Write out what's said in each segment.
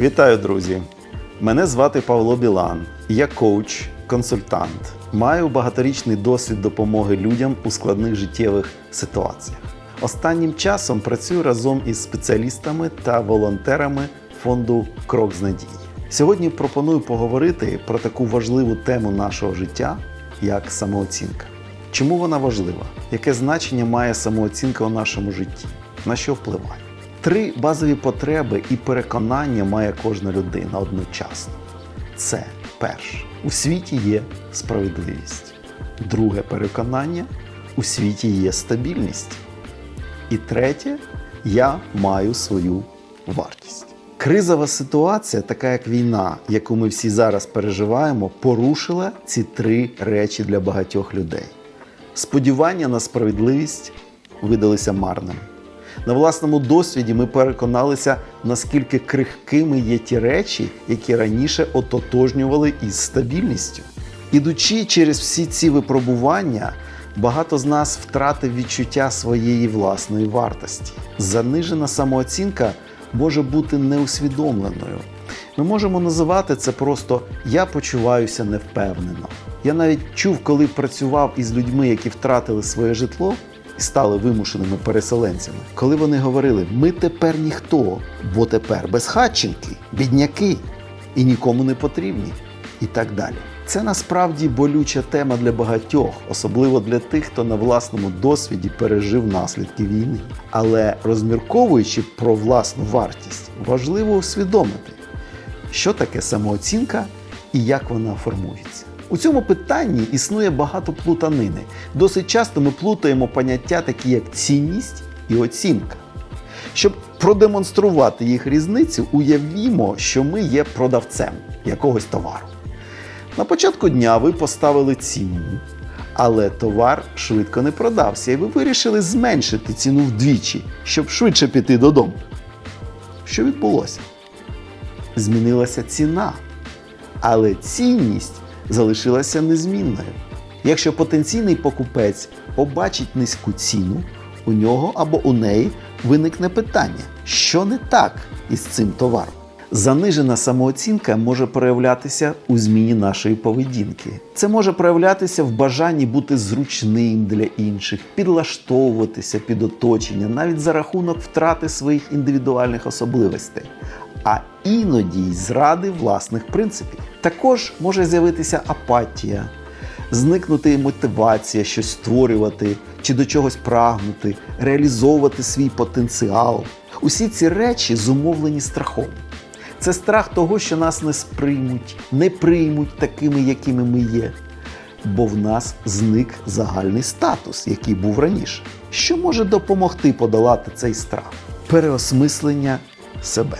Вітаю, друзі! Мене звати Павло Білан. Я коуч, консультант. Маю багаторічний досвід допомоги людям у складних життєвих ситуаціях. Останнім часом працюю разом із спеціалістами та волонтерами фонду Крок з надії. Сьогодні пропоную поговорити про таку важливу тему нашого життя, як самооцінка. Чому вона важлива? Яке значення має самооцінка у нашому житті? На що впливає? Три базові потреби і переконання має кожна людина одночасно. Це перше. У світі є справедливість. Друге переконання у світі є стабільність. І третє я маю свою вартість. Кризова ситуація, така як війна, яку ми всі зараз переживаємо, порушила ці три речі для багатьох людей. Сподівання на справедливість видалися марними. На власному досвіді ми переконалися, наскільки крихкими є ті речі, які раніше ототожнювали із стабільністю. Ідучи через всі ці випробування, багато з нас втратив відчуття своєї власної вартості. Занижена самооцінка може бути неусвідомленою. Ми можемо називати це просто я почуваюся невпевнено. Я навіть чув, коли працював із людьми, які втратили своє житло стали вимушеними переселенцями, коли вони говорили: ми тепер ніхто, бо тепер безхатченки, бідняки і нікому не потрібні, і так далі. Це насправді болюча тема для багатьох, особливо для тих, хто на власному досвіді пережив наслідки війни. Але розмірковуючи про власну вартість, важливо усвідомити, що таке самооцінка і як вона формується. У цьому питанні існує багато плутанини. Досить часто ми плутаємо поняття, такі як цінність і оцінка. Щоб продемонструвати їх різницю, уявімо, що ми є продавцем якогось товару. На початку дня ви поставили ціну, але товар швидко не продався, і ви вирішили зменшити ціну вдвічі, щоб швидше піти додому. Що відбулося? Змінилася ціна, але цінність залишилася незмінною. Якщо потенційний покупець побачить низьку ціну, у нього або у неї виникне питання, що не так із цим товаром. Занижена самооцінка може проявлятися у зміні нашої поведінки. Це може проявлятися в бажанні бути зручним для інших, підлаштовуватися під оточення, навіть за рахунок втрати своїх індивідуальних особливостей, а іноді й зради власних принципів. Також може з'явитися апатія, зникнути мотивація щось створювати чи до чогось прагнути, реалізовувати свій потенціал. Усі ці речі зумовлені страхом. Це страх того, що нас не сприймуть, не приймуть такими, якими ми є. Бо в нас зник загальний статус, який був раніше. Що може допомогти подолати цей страх? Переосмислення себе.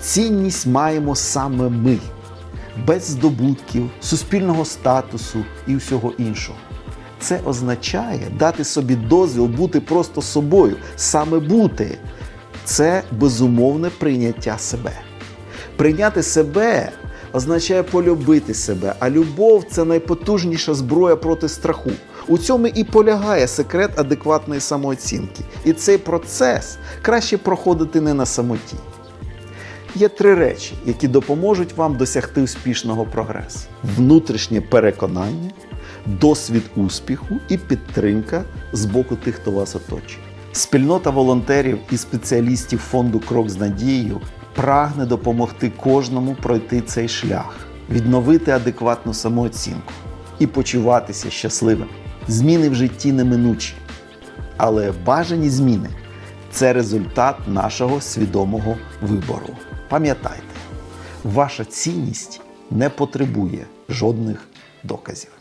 Цінність маємо саме ми, без здобутків, суспільного статусу і всього іншого. Це означає дати собі дозвіл бути просто собою, саме бути. Це безумовне прийняття себе. Прийняти себе означає полюбити себе, а любов це найпотужніша зброя проти страху. У цьому і полягає секрет адекватної самооцінки. І цей процес краще проходити не на самоті. Є три речі, які допоможуть вам досягти успішного прогресу: внутрішнє переконання, досвід успіху і підтримка з боку тих, хто вас оточує. Спільнота волонтерів і спеціалістів фонду Крок з надією прагне допомогти кожному пройти цей шлях, відновити адекватну самооцінку і почуватися щасливим. Зміни в житті неминучі, але бажані зміни це результат нашого свідомого вибору. Пам'ятайте, ваша цінність не потребує жодних доказів.